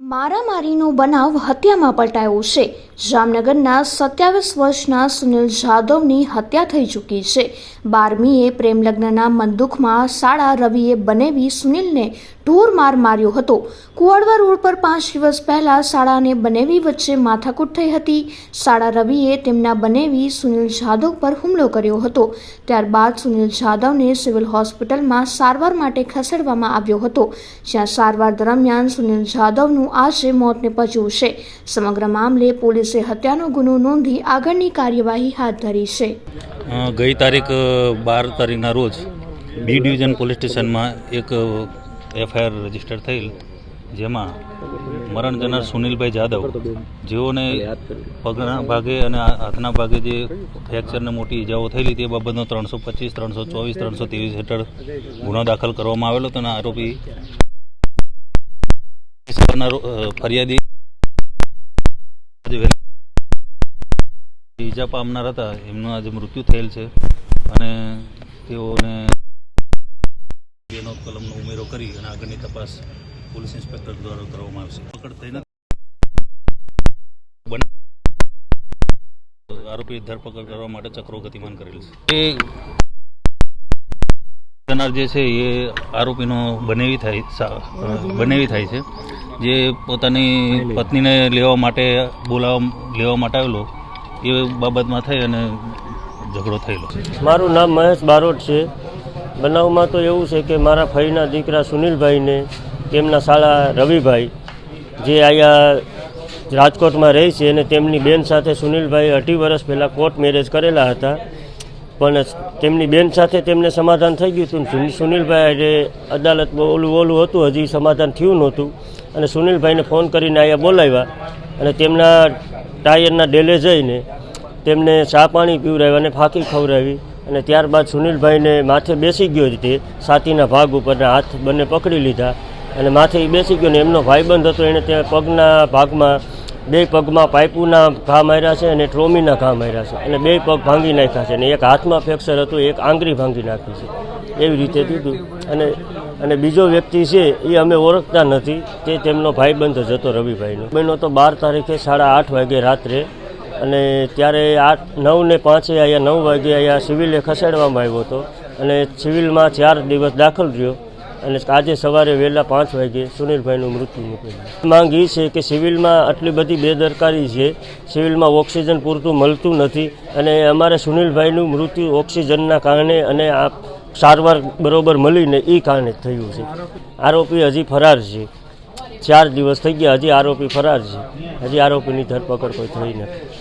મારામારીનો બનાવ હત્યામાં પલટાયો છે. જામનગરના સત્યાવીસ વર્ષના સુનિલ જાદવની હત્યા થઈ ચૂકી છે. બારમીએ પ્રેમલગ્નના મંદુખમાં શાળા રવિએ બનેવી સુનિલને ઢોર માર માર્યો હતો. કુવાડવા રોડ પર પાંચ દિવસ પહેલા શાળાને બનેવી વચ્ચે માથાકૂટ થઈ હતી. શાળા રવિએ તેમના બનેવી સુનિલ જાદવ પર હુમલો કર્યો હતો. ત્યારબાદ સુનિલ જાદવને સિવિલ હોસ્પિટલમાં સારવાર માટે ખસેડવામાં આવ્યો હતો. જ્યાં સારવાર દરમિયાન સુનિલ જાદવનું આજે મોત નિપજ્યું છે. સમગ્ર મામલે પોલીસે હત્યાનો ગુનો નોંધી આગળની કાર્યવાહી હાથ ધરી છે. ગઈ તારીખ બાર તારીખના રોજ બી ડિવિઝન પોલીસ સ્ટેશનમાં એક એફઆઈઆર રજિસ્ટર થયેલ જેમાં મરણ જનાર સુનિલભાઈ જાદવ જેઓને પગના ભાગે અને હાથના ભાગે જે ફ્રેક્ચરને મોટી ઇજાઓ થયેલી તે બાબતનો ત્રણસો પચીસ ત્રણસો ચોવીસ ત્રણસો ત્રેવીસ હેઠળ ગુનો દાખલ કરવામાં આવેલો હતો અને આરોપી ફરિયાદી આજે ઈજા પામનાર હતા. એમનું આજે મૃત્યુ થયેલ છે અને તેઓને બેનો કલમનો ઉમેરો કરી અને આગળની તપાસ પોલીસ ઇન્સ્પેક્ટર દ્વારા કરવામાં આવશે. પકડ થઈ નથી. આરોપી ધરપકડ કરવા માટે ચક્રો ગતિમાન કરેલ છે. એ કરનાર જે છે એ આરોપીનો બનેવી થાય બનેવી થાય છે. જે પોતાની પત્નીને લેવા માટે, બોલાવવા, લેવા માટે આવેલો, એ બાબતમાં થઈ અને ઝઘડો થયેલો. મારું નામ મહેશ બારોટ છે. બનાવમાં તો એવું છે કે મારા ફઈના દીકરા સુનિલભાઈને, તેમના શાળા રવિભાઈ, જે અહીંયા રાજકોટમાં રહે છે અને તેમની બેન સાથે સુનિલભાઈ અઢી વર્ષ પહેલાં કોર્ટ મેરેજ કરેલા હતા. પણ તેમની બેન સાથે તેમને સમાધાન થઈ ગયું હતું. સુનિ- સુનિલભાઈ આજે અદાલત ઓલું ઓલું હતું, હજી સમાધાન થયું નહોતું. અને સુનિલભાઈને ફોન કરીને અહીંયા બોલાવ્યા અને તેમના ટાયરના ડેલે જઈને તેમને ચા પાણી પીવડાવ્યા અને ફાંકી ખવડાવી અને ત્યારબાદ સુનિલભાઈને માથે બેસી ગયો તે. છાતીના ભાગ ઉપરના હાથ બંને પકડી લીધા અને માથે બેસી ગયો ને એમનો ભાઈબંધ હતો એણે ત્યાં પગના ભાગમાં બે પગમાં પાઇપુના ઘા માર્યા છે અને ટ્રોમીના ઘા માર્યા છે. અને બે પગ ભાંગી નાખ્યા છે અને એક હાથમાં ફ્રેક્ચર હતું, એક આંગળી ભાંગી નાખી છે. એવી રીતે દીધું અને અને બીજો વ્યક્તિ છે, એ અમે ઓળખતા નથી. તે તેમનો ભાઈબંધ જ હતો રવિભાઈનો. બહેનો તો બાર તારીખે સાડા આઠ વાગે રાત્રે. અને ત્યારે આઠ, નવ ને પાંચે અહીંયા નવ વાગે અહીંયા સિવિલે ખસેડવામાં આવ્યો હતો. અને સિવિલમાં ચાર દિવસ દાખલ રહ્યો. અને આજે સવારે વહેલા પાંચ વાગે સુનિલભાઈનું મૃત્યુ નીકળ્યું માંગ એ છે કે સિવિલમાં આટલી બધી બેદરકારી છે, સિવિલમાં ઓક્સિજન પૂરતું મળતું નથી અને અમારે સુનિલભાઈનું મૃત્યુ ઓક્સિજનના કારણે અને આ સારવાર બરોબર મળીને એ કારણે થયું છે. આરોપી હજી ફરાર છે. ચાર દિવસ થઈ ગયા, હજી આરોપી ફરાર છે. હજી આરોપીની ધરપકડ કોઈ થઈ નથી.